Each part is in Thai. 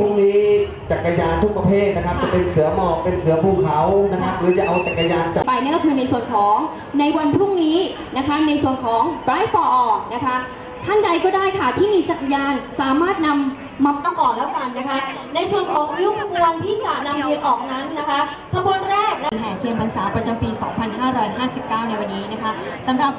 พรุ่งนี้จักรยานทุกประเภทนะครับ จะเป็นเสือหมอบเป็นเสือภูเขานะครับ หรือจะเอาจักรยานจับไปนั่นก็คือในส่วนของในวันพรุ่งนี้นะคะในส่วนของ Bright for All นะคะท่านใดก็ได้ค่ะที่มีจักรยานสามารถนำมาต้องก่อนแล้วกันนะคะ ในส่วนของริ้วขบวนที่จะนำเทียนออกนั้นนะคะขบวนแรกนะแห่เทียนพรรษาประจำปี 2559 ในวันนี้นะคะสำหรับ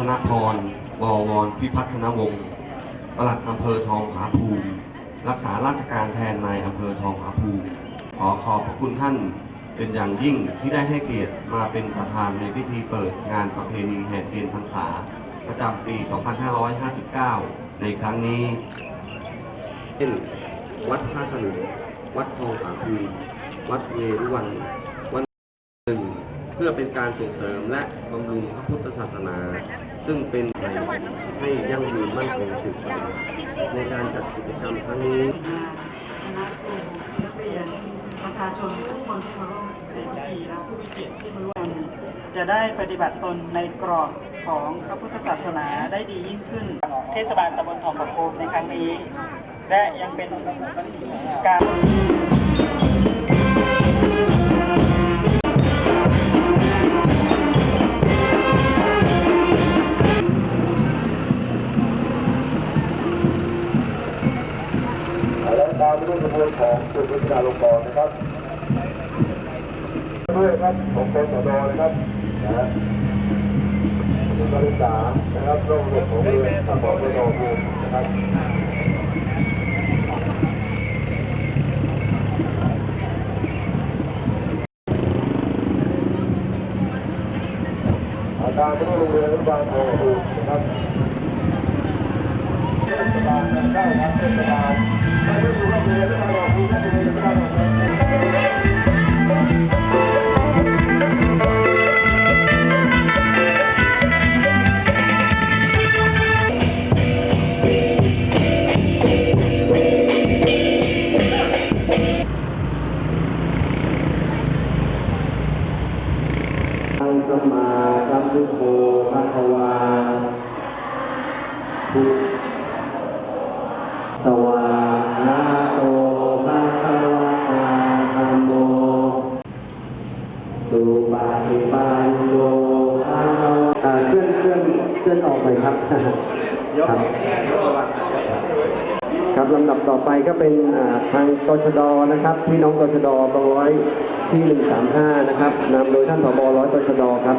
ธนพรวอวรพิพัฒนวงศ์ปลัดอำเภอทองผาภูมิ รักษาราชการแทนนายอำเภอทองผาภูมิ ขอขอบพระคุณท่านเป็นอย่างยิ่งที่ได้ให้เกียรติมาเป็นประธานในพิธีเปิดงานประเพณีแห่เทียนพรรษา ประจำปี 2559 ในครั้งนี้เช่นวัดท่าขนุนวัดทองผาภูมิวัดเวรุวัน พื่อเป็นการส่งเสริมและบำรุงพระพุทธศาสนา ซึ่งเป็นไทยให้ยั่งยืนมั่นคงสืบไปในการจัดกิจกรรมครั้งนี้ประชาชนทุกคนที่มาร่วมพิธีและผู้มีเกียรติที่มาร่วมจะได้ปฏิบัติตนในกรอบของพระพุทธศาสนาได้ดียิ่งขึ้นเทศบาลตำบลทองประโคมในครั้งนี้ และยังเป็นการ ตามด้วยกระบวนของจุดวิทยาลงกรนะครับด้วยครับของกสดนะครับนะฮะคุณการศึกษานะครับร่วมรวมของเรือทางบกสดภูมินะครับอาการไม่ต้องโรงเรียนอนุบาลทองภูมินะครับเทศบาลได้ครับเทศบาล สมมาสัมพุทโธภะคะวาพุทสวานาโตภะคะวะตาธัมโมสุปฏิปันโน อ่าเคลื่อนเคลื่อนเคลื่อนออกเลยครับครับครับลำดับต่อไปก็เป็นทางตชดนะครับพี่น้องตชดกองร้อยที่ 135 นะครับนำโดยท่านผบร้อยตชดครับ